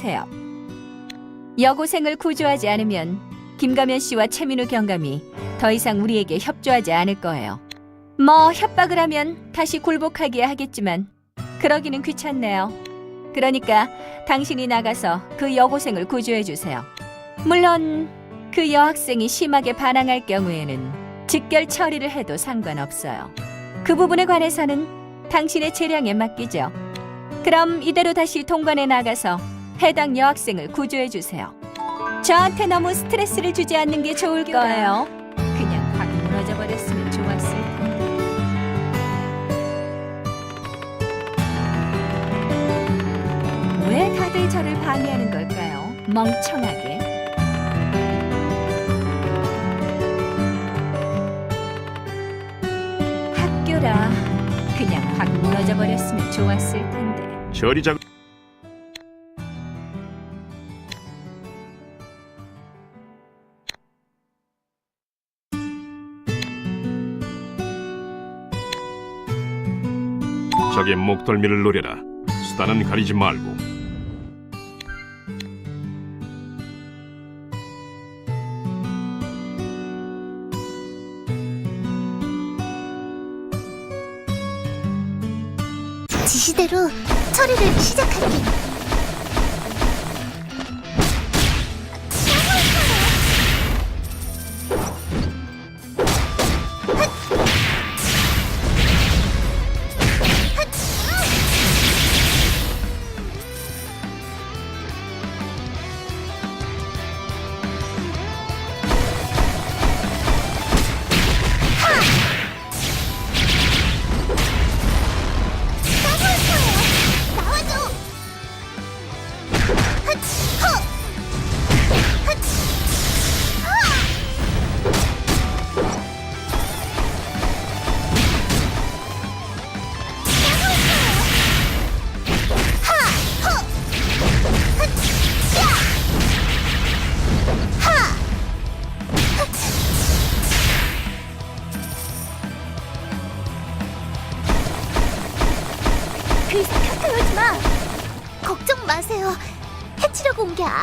해주세요. 여고생을 구조하지 않으면 김가면 씨와 최민우 경감이 더 이상 우리에게 협조하지 않을 거예요. 뭐 협박을 하면 다시 굴복하기야 하겠지만 그러기는 귀찮네요. 그러니까 당신이 나가서 그 여고생을 구조해 주세요. 물론 그 여학생이 심하게 반항할 경우에는 직결 처리를 해도 상관없어요. 그 부분에 관해서는 당신의 재량에 맡기죠. 그럼 이대로 다시 동반에 나가서 해당 여학생을 구조해 주세요. 저한테 너무 스트레스를 주지 않는 게 좋을 거예요. 그냥 확 무너져 버렸으면 좋았을 텐데. 왜 다들 저를 방해하는 걸까요? 멍청하게. 학교라 그냥 확 무너져 버렸으면 좋았을 텐데. 처리 작 적의 목덜미를 노려라. 수단은 가리지 말고. 지시대로 처리를 시작할게.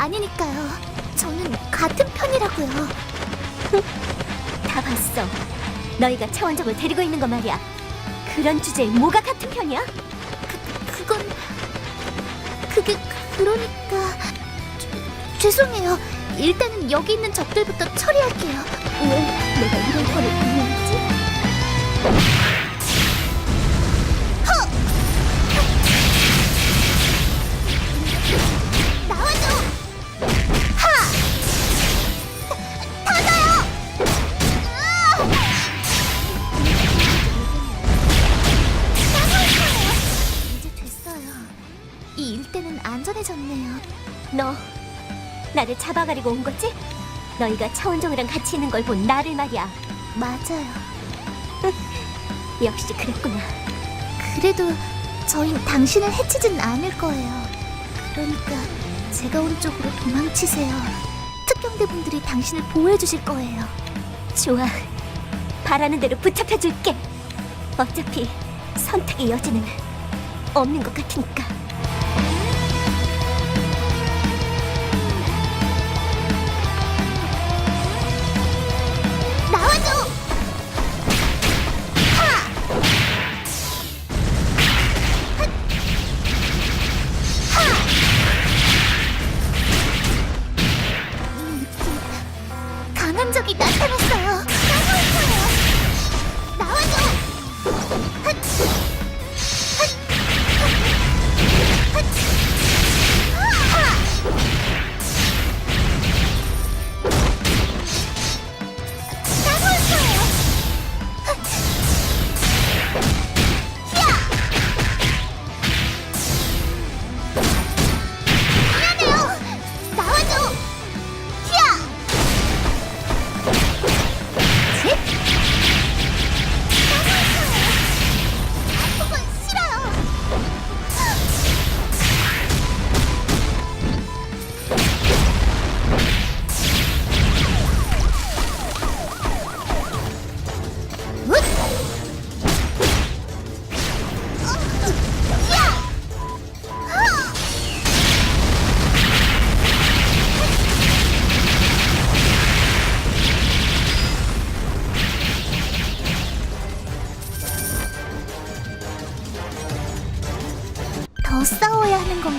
아니니까요. 저는 같은 편이라고요. 다 봤어. 너희가 차원정을 데리고 있는 거 말이야. 그런 주제에 뭐가 같은 편이야? 그, 그건 그게 그러니까 죄- 죄송해요. 일단은 여기 있는 적들부터 처리할게요. 왜 내가 이런 꼴을 나를 잡아가려고 온 거지? 너희가 차원정이랑 같이 있는 걸 본 나를 말이야. 맞아요. 역시 그랬구나. 그래도 저희 당신을 해치진 않을 거예요. 그러니까 제가 온 쪽으로 도망치세요. 특경대 분들이 당신을 보호해 주실 거예요. 좋아. 바라는 대로 붙잡혀 줄게. 어차피 선택의 여지는 없는 것 같으니까.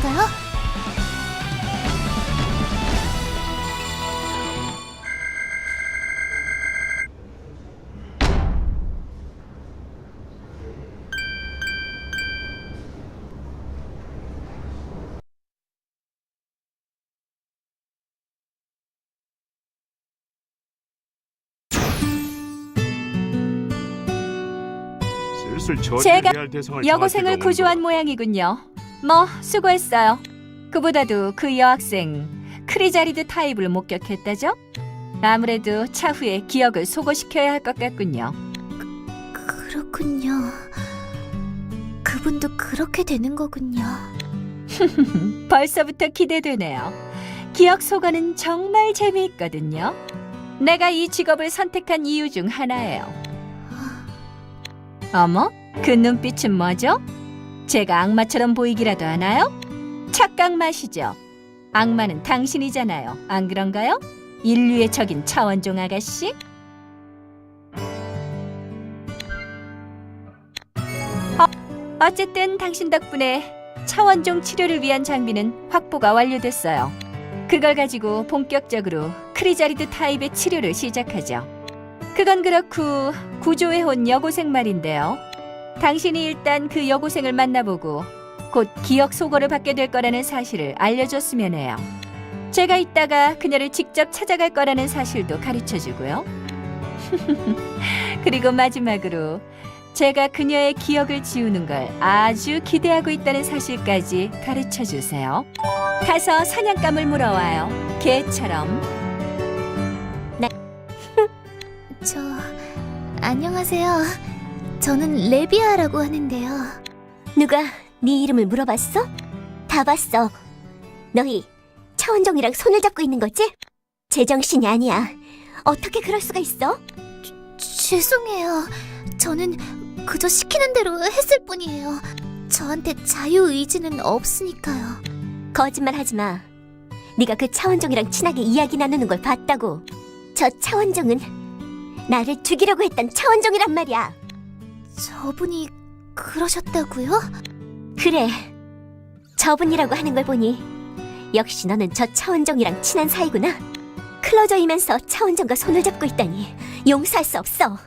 건가요? 제가 여고생을 구조한 모양이군요. 뭐 수고했어요. 그보다도 그 여학생 크리자리드 타입을 목격했다죠? 아무래도 차후에 기억을 소거시켜야 할 것 같군요. 그렇군요. 그분도 그렇게 되는 거군요. 벌써부터 기대되네요. 기억 소거는 정말 재미있거든요. 내가 이 직업을 선택한 이유 중 하나예요. 어머, 그 눈빛은 뭐죠? 제가 악마처럼 보이기라도 하나요? 착각 마시죠. 악마는 당신이잖아요. 안 그런가요? 인류의 적인 차원종 아가씨? 어, 어쨌든 당신 덕분에 차원종 치료를 위한 장비는 확보가 완료됐어요. 그걸 가지고 본격적으로 크리자리드 타입의 치료를 시작하죠. 그건 그렇고 구조해온 여고생 말인데요. 당신이 일단 그 여고생을 만나보고 곧 기억 소거를 받게 될 거라는 사실을 알려줬으면 해요. 제가 이따가 그녀를 직접 찾아갈 거라는 사실도 가르쳐 주고요. 그리고 마지막으로 제가 그녀의 기억을 지우는 걸 아주 기대하고 있다는 사실까지 가르쳐 주세요. 가서 사냥감을 물어와요. 개처럼. 저 안녕하세요. 저는 레비아라고 하는데요. 누가 네 이름을 물어봤어? 다 봤어. 너희 차원종이랑 손을 잡고 있는 거지? 제정신이 아니야. 어떻게 그럴 수가 있어? 죄송해요. 저는 그저 시키는 대로 했을 뿐이에요. 저한테 자유 의지는 없으니까요. 거짓말 하지 마. 네가 그 차원종이랑 친하게 이야기 나누는 걸 봤다고. 저 차원종은 나를 죽이려고 했던 차원종이란 말이야. 저분이 그러셨다고요? 그래. 저분이라고 하는 걸 보니 역시 너는 저 차원종이랑 친한 사이구나. 클로저이면서 차원종과 손을 잡고 있다니 용서할 수 없어.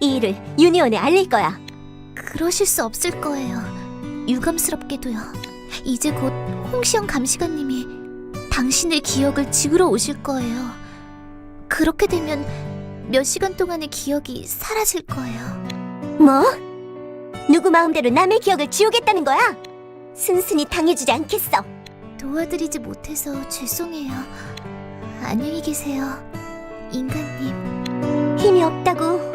이 일을 유니온에 알릴 거야. 그러실 수 없을 거예요. 유감스럽게도요. 이제 곧 홍시영 감시관님이 당신의 기억을 지우러 오실 거예요. 그렇게 되면 몇 시간 동안의 기억이 사라질 거예요. 뭐? 누구 마음대로 남의 기억을 지우겠다는 거야? 순순히 당해주지 않겠어. 도와드리지 못해서 죄송해요. 안녕히 계세요. 인간님. 힘이 없다고.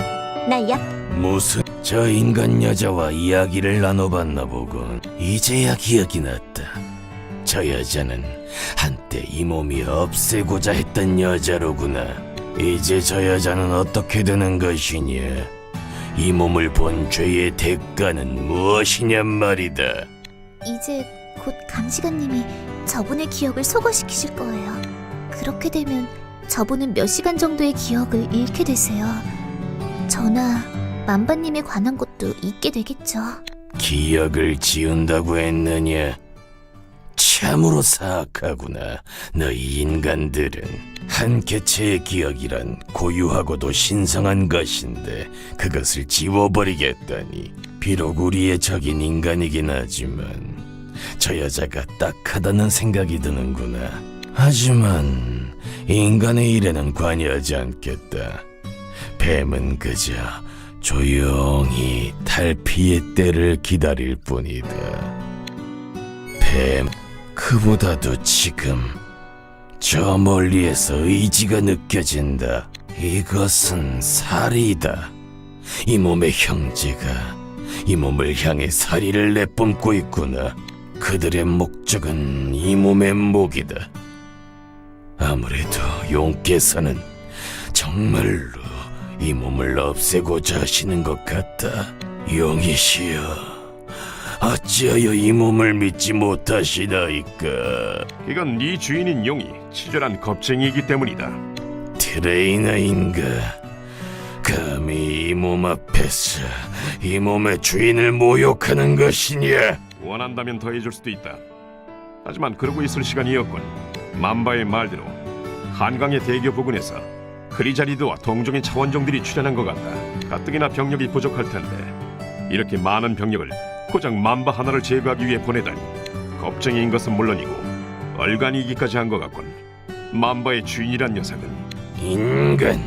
날 약, 무슨 저 인간 여자와 이야기를 나눠봤나 보군. 이제야 기억이 났다. 저 여자는 한때 이 몸이 없애고자 했던 여자로구나. 이제 저 여자는 어떻게 되는 것이냐? 이 몸을 본 죄의 대가는 무엇이냔 말이다. 이제 곧 감시관님이 저분의 기억을 소거시키실 거예요. 그렇게 되면 저분은 몇 시간 정도의 기억을 잃게 되세요. 저나 만바님에 관한 것도 잊게 되겠죠. 기억을 지운다고 했느냐? 참으로 사악하구나. 너희 인간들은 한 개체의 기억이란 고유하고도 신성한 것인데 그것을 지워버리겠다니 비록 우리의 적인 인간이긴 하지만 저 여자가 딱하다는 생각이 드는구나. 하지만 인간의 일에는 관여하지 않겠다. 뱀은 그저 조용히 탈피의 때를 기다릴 뿐이다. 뱀, 그보다도 지금 저 멀리에서 의지가 느껴진다. 이것은 살이다. 이 몸의 형제가 이 몸을 향해 살이를 내뿜고 있구나. 그들의 목적은 이 몸의 목이다. 아무래도 용께서는 정말로 이 몸을 없애고자 하시는 것 같다. 용이시여, 어찌하여 이 몸을 믿지 못하시나이까? 이건 네 주인인 용이 치졸한 겁쟁이이기 때문이다. 트레이너인가? 감히 이 몸 앞에서 이 몸의 주인을 모욕하는 것이냐? 원한다면 더해줄 수도 있다. 하지만 그러고 있을 시간이었군. 만바의 말대로 한강의 대교 부근에서 크리자리드와 동종의 차원종들이 출현한 것 같다. 가뜩이나 병력이 부족할 텐데 이렇게 많은 병력을 고작 만바 하나를 제거하기 위해 보내다니 겁쟁이인 것은 물론이고 얼간이기까지 한 것 같군. 만바의 주인이란 녀석은 인간,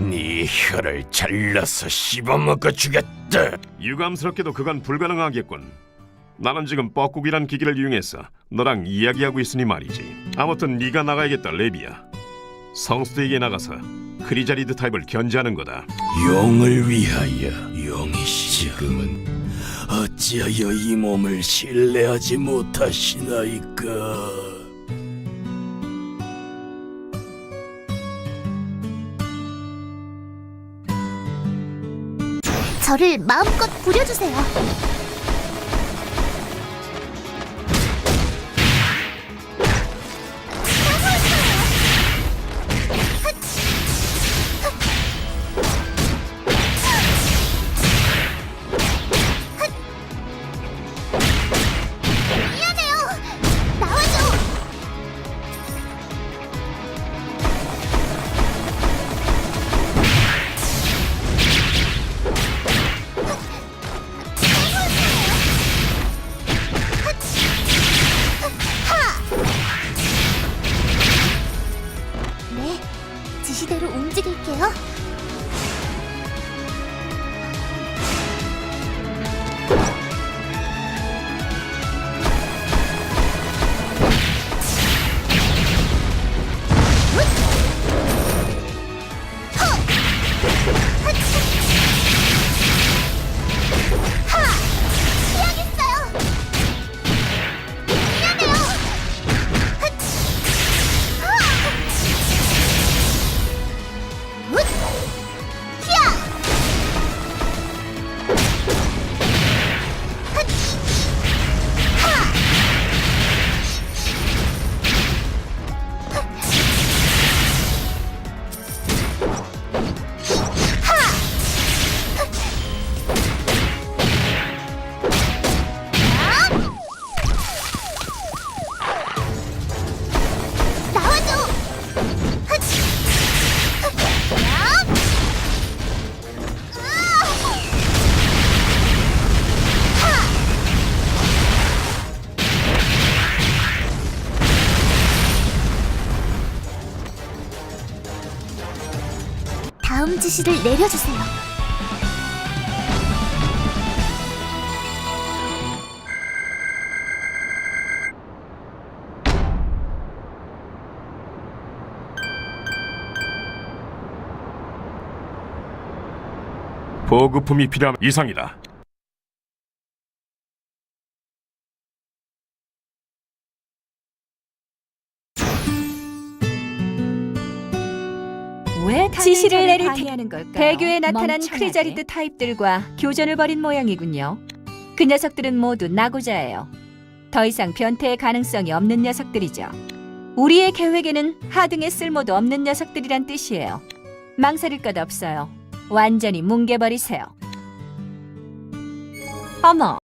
네 혀를 잘라서 씹어먹어 주겠다. 유감스럽게도 그건 불가능하겠군. 나는 지금 뻐꾸기란 기기를 이용해서 너랑 이야기하고 있으니 말이지. 아무튼 네가 나가야겠다, 레비야. 성수대에게 나가서 크리자리드 타입을 견제하는 거다. 용을 위하여 용이 지금은 어찌하여 이 몸을 신뢰하지 못하시나이까? 저를 마음껏 부려주세요. 지시대로 움직일게요. 다음 지시를 내려주세요. 보급품이 필요한 이상이다. 왜 지시를 내릴 테 배교에 나타난 크리자리드 타입들과 교전을 벌인 모양이군요. 그 녀석들은 모두 나고자예요. 더 이상 변태의 가능성이 없는 녀석들이죠. 우리의 계획에는 하등의 쓸모도 없는 녀석들이란 뜻이에요. 망설일 것 없어요. 완전히 뭉개버리세요. 어머,